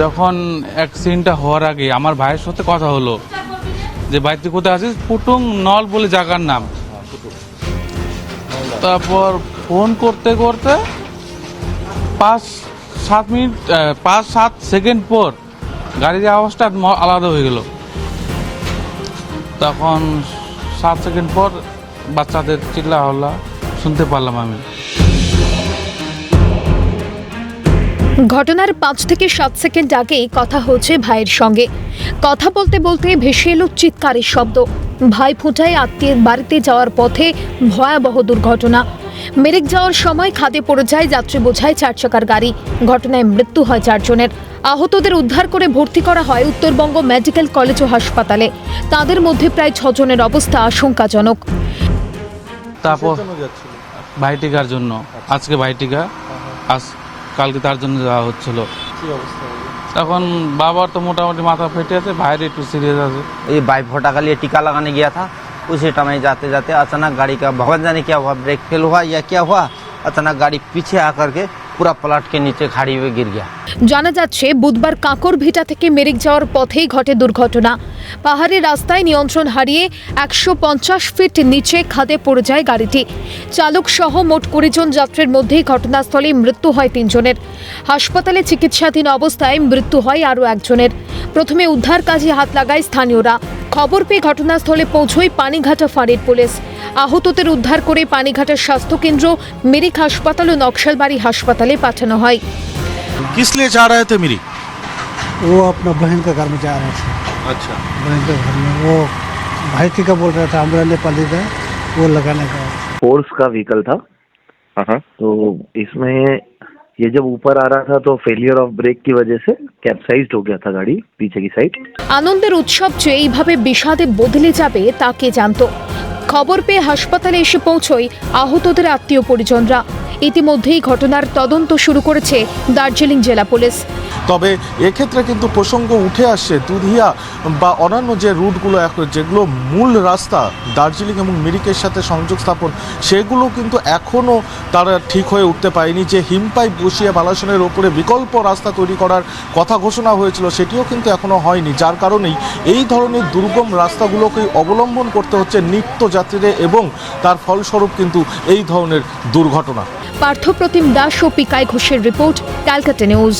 যখন অ্যাক্সিডেন্টটা হওয়ার আগে আমার ভাইয়ের সাথে কথা হলো, যে ভাই, তুই কোথায় আছিস? পুটুং নল বলে জায়গার নাম। তারপর ফোন করতে করতে পাঁচ, সাত মিনিট পাঁচ, সাত সেকেন্ড পর গাড়ির আওয়াজটা আলাদা হয়ে গেল। তখন সাত সেকেন্ড পর বাচ্চাদের চিল্লা হল্লা শুনতে পারলাম আমি। ঘটনার পাঁচ থেকে সাত সেকেন্ড আগেই কথা হচ্ছে ভাইয়ের সঙ্গে। কথা বলতে বলতে ভেসে এলো চিৎকারের শব্দ। ভাই ফুটায় আত্মীয়ের বাড়িতে যাওয়ার পথে ভয়াবহ দুর্ঘটনা। মেরেক যাওয়ার সময় খাদে পড়ে যায় যাত্রী বোঝায় চার চাকার গাড়ি। ঘটনায় মৃত্যু হয় চারজনের। আহতদের উদ্ধার করে ভর্তি করা হয় উত্তরবঙ্গ মেডিকেল কলেজ ও হাসপাতালে। তাদের মধ্যে প্রায় ছজনের অবস্থা আশঙ্কাজনক। তারপর ভাইটিকার জন্য। আজকে ভাইটিকা আজ কালকে তার জন্য যাওয়া হচ্ছিল তখন বাবার তো মোটামুটি মাথা ফেটে আছে ভাইয়ের একটু সিরিয়াস আছে ये बाई फोटा का लिए टीका लगाने गया था उसी टाइम जाते जाते अचानक गाड़ी का भगवान जाने क्या हुआ ब्रेक फेल हुआ या क्या हुआ अचानक गाड़ी पीछे आकर के पूरा पलट के नीचे खाड़ी हुए गिर गया জানা যাচ্ছে বুধবার কাঁকর ভিটা থেকে মেরিক যাওয়ার পথেই ঘটে দুর্ঘটনা পাহাড়ি রাস্তায় নিয়ন্ত্রণ হারিয়ে একশো পঞ্চাশ ফিট নিচে খাদে পড়ে যায় গাড়িটি চালক সহ মোট কুড়ি জন যাত্রীর মধ্যেই ঘটনাস্থলে মৃত্যু হয় তিনজনের হাসপাতালে চিকিৎসাধীন অবস্থায় মৃত্যু হয় আরও একজনের প্রথমে উদ্ধার কাজে হাত লাগায় স্থানীয়রা খবর পেয়ে ঘটনাস্থলে পৌঁছয় পানিঘাটা ফাঁড়ির পুলিশ আহতদের উদ্ধার করে পানিঘাটার স্বাস্থ্যকেন্দ্র মেরিক হাসপাতাল ও নকশালবাড়ি হাসপাতালে পাঠানো হয় किस लिए जा रहे थे मेरी वो अपना बहन का घर में जा रहा था अच्छा बहन के घर में वो भाई टीका बोल रहा था हमारा नेपाली का वो लगाने का फोर्स का व्हीकल था तो इसमें ये जब ऊपर आ रहा था तो फेलियर ऑफ ब्रेक की वजह से कैप्साइज्ड हो गया था गाड़ी पीछे की साइड আনন্দের উৎসব যে এইভাবে বিষাদে বদলে যাবে তা কে জানত খবর পেয়ে হাসপাতালে এসে পৌঁছয় আহতদের আত্মীয় পরিজনরা ইতিমধ্যেই ঘটনার তদন্ত শুরু করেছে দার্জিলিং জেলা পুলিশ। তবে এক্ষেত্রে কিন্তু প্রসঙ্গ উঠে আসছে, দুধিয়া বা অন্যান্য যে রুটগুলো এখন, যেগুলো মূল রাস্তা, দার্জিলিং এবং মিরিকের সাথে সংযোগ স্থাপন, সেগুলো কিন্তু এখনও তারা ঠিক হয়ে উঠতে পারেনি। যে হিমপাইপ বসিয়ে বালাসনের ওপরে বিকল্প রাস্তা তৈরি করার কথা ঘোষণা হয়েছিল, সেটিও কিন্তু এখনও হয়নি। যার কারণেই এই ধরনের দুর্গম রাস্তাগুলোকে অবলম্বন করতে হচ্ছে নিত্য যাত্রীদের এবং তার ফলস্বরূপ কিন্তু এই ধরনের দুর্ঘটনা। পার্থপ্রতিম দাস ও পিকাই ঘোষের রিপোর্ট ক্যালকাটা নিউজ।